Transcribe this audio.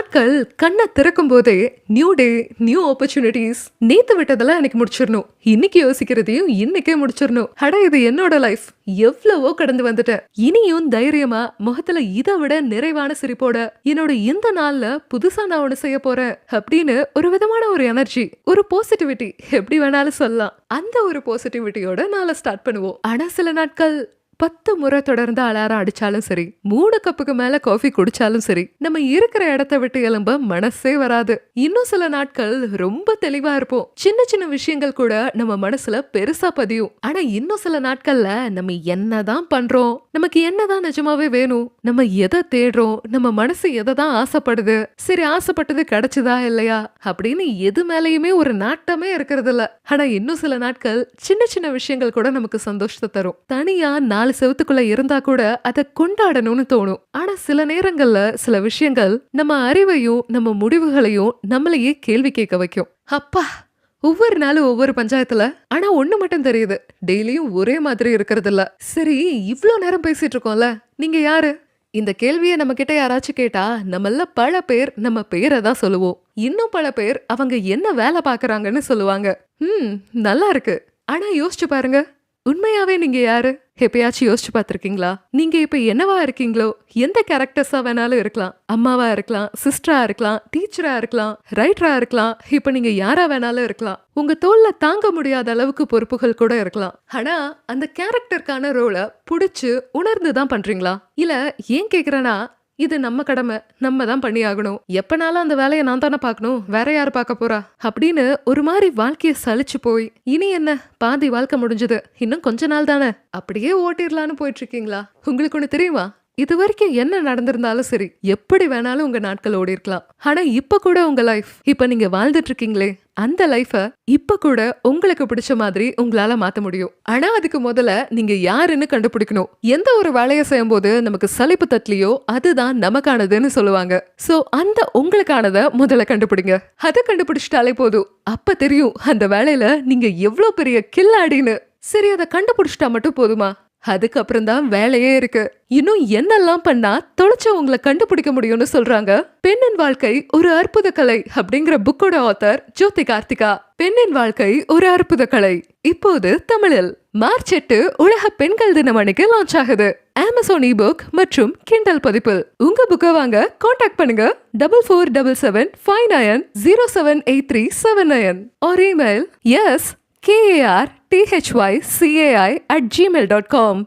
நாட்கள் கண்ணை திறக்கும் போதே நியூ டே நியூ ஆப்பர்ச்சுனிட்டிஸ் நேத்து விட்டதெல்லாம் எனக்கு முடிச்சிடணும். இன்னைக்கு யோசிக்கிறதையும் இன்னைக்கே முடிச்சிடணும். அட இது என்னோட லைஃப் எவ்வளவோ கடந்து வந்துட்டேன் இனியும் தைரியமா முகத்துல இதை விட நிறைவான சிரிப்போட என்னோட இந்த நாள்ல புதுசா நான் ஒண்ணு செய்ய போறேன் அப்படின்னு ஒரு விதமான ஒரு எனர்ஜி ஒரு பாசிட்டிவிட்டி எப்படி வேணாலும் சொல்லலாம். அந்த ஒரு பாசிட்டிவிட்டியோட நாளை ஸ்டார்ட் பண்ணுவோம். ஆனா சில நாட்கள் பத்து முறை தொடர்ந்து அலாரம் அடிச்சாலும் சரி மூணு கப்புக்கு மேல காஃபி குடிச்சாலும் சரி நம்ம இருக்கிற இடத்த விட்டு எலும்ப மனசே வராது. இன்னும் சில நாட்கள் ரொம்ப தெளிவா இருப்போம். சின்ன சின்ன விஷயங்கள் கூட நம்ம மனசுல பெருசா பதியும். ஆனா இன்னும் சில நாட்கள்ல நம்ம என்னதான் பண்றோம் நமக்கு என்னதான் நிஜமாவே வேணும் நம்ம எதை தேடுறோம் நம்ம மனசு எதை தான் ஆசைப்படுது சரி ஆசைப்பட்டது கிடைச்சதா இல்லையா அப்படின்னு எது மேலயுமே ஒரு நாட்டமே இருக்கிறது இல்ல ஆனா இன்னும் சில நாட்கள் சின்ன சின்ன விஷயங்கள் கூட நமக்கு சந்தோஷத்தை தரும். தனியா நாலு செவத்துக்குள்ள இருந்தா கூட அதை கொண்டாடணும்னு தோணும். ஆனா சில நேரங்கள்ல சில விஷயங்கள் நம்ம அறிவையும் நம்ம முடிவுகளையும் நம்மளையே கேள்வி கேட்க வைக்கும். அப்பா! ஒவ்வொரு நாளும் ஒவ்வொரு பஞ்சாயத்துல ஆனா ஒண்ணு மட்டும் தெரியுது. டெய்லியும் ஒரே மாதிரி இருக்கிறது இல்ல சரி இவ்ளோ நேரம் பேசிட்டு இருக்கோம்ல. நீங்க யாரு? இந்த கேள்வியை நம்ம கிட்ட யாராச்சும் கேட்டா நம்மள பல பேர் நம்ம பேரை தான் சொல்லுவோம். இன்னும் பல பேர் அவங்க என்ன வேலை பாக்குறாங்கன்னு சொல்லுவாங்க. ம் நல்லா இருக்கு. ஆனா யோசிச்சு பாருங்க. உண்மையாவே நீங்க யாரு? எப்பயாச்சும் யோசிச்சு பார்த்துருக்கீங்களா? நீங்க இப்ப என்னவா இருக்கீங்களோ? எந்த கேரக்டர்ஸா வேணாலும் இருக்கலாம். அம்மாவா இருக்கலாம் சிஸ்டரா இருக்கலாம் டீச்சரா இருக்கலாம் ரைட்டரா இருக்கலாம். இப்ப நீங்க யாரா வேணாலும் இருக்கலாம். உங்க தோல்ல தாங்க முடியாத அளவுக்கு பொறுப்புகள் கூட இருக்கலாம். ஆனா அந்த கேரக்டருக்கான ரோலை புடிச்சு உணர்ந்து தான் பண்றீங்களா? இல்ல ஏன் கேக்குறேன்னா இது நம்ம கடமை நம்ம தான் பண்ணி ஆகணும் எப்பனாலும் அந்த வேலையை நான் தானே பார்க்கணும் வேற யார் பார்க்க போறா? அப்படின்னு ஒரு மாதிரி வாழ்க்கையை சலிச்சு போய் இனி என்ன? பாதி வாழ்க்கை முடிஞ்சது இன்னும் கொஞ்ச நாள் தானே அப்படியே ஓட்டிடலான்னு போயிட்டு இருக்கீங்களா உங்களுக்கு ஒன்று தெரியுமா? இது வரைக்கும் என்ன நடந்திருந்தாலும் சரி எப்படி வேணாலும் உங்க நாட்கள் ஓடி இருக்கலாம். ஆனா இப்ப கூட உங்க லைஃப் இப்ப நீங்க வாழ்ந்துட்டு இருக்கீங்களே அந்த லைஃப இப்ப கூட உங்களுக்கு பிடிச்ச மாதிரி உங்களால மாத்த முடியும். ஆனா அதுக்கு முதல்ல நீங்க யாருன்னு கண்டுபிடிக்கணும். எந்த ஒரு வேலையை செய்யும் போது நமக்கு சலிப்பு தட்லியோ அதுதான் நமக்கானதுன்னு சொல்லுவாங்க. சோ அந்த உங்களுக்கானத முதல்ல கண்டுபிடிங்க. அதை கண்டுபிடிச்சிட்டாலே போதும். அப்ப தெரியும் அந்த வேலையில நீங்க எவ்வளவு பெரிய கில்லாடின்னு சரி அதை கண்டுபிடிச்சிட்டா மட்டும் போதுமா? அதுக்கப்புறம் தான் வேலையே இருக்கு. இன்னும் என்னெல்லாம் பண்ணா தொலைச்சவங்களை கண்டுபிடிக்க முடியும்னு சொல்றாங்க? பெண்ணின் வாழ்க்கை ஒரு அற்புத கலை அப்படிங்கிற புக்கோட ஆத்தர் ஜோதி கார்த்திகா. பெண்ணின் வாழ்க்கை ஒரு அற்புத கலை. இப்போது தமிழில் மார்ச் எட்டு உலக பெண்கள் தினம் அன்னைக்கு லான்ச் ஆகுது. அமேசான் இ புக் மற்றும் கிண்டல் பதிப்பில். உங்க புக்கை வாங்க காண்டாக்ட் பண்ணுங்க. Double four double seven five nine zero seven eight three seven nine or email S karthycai at gmail.com.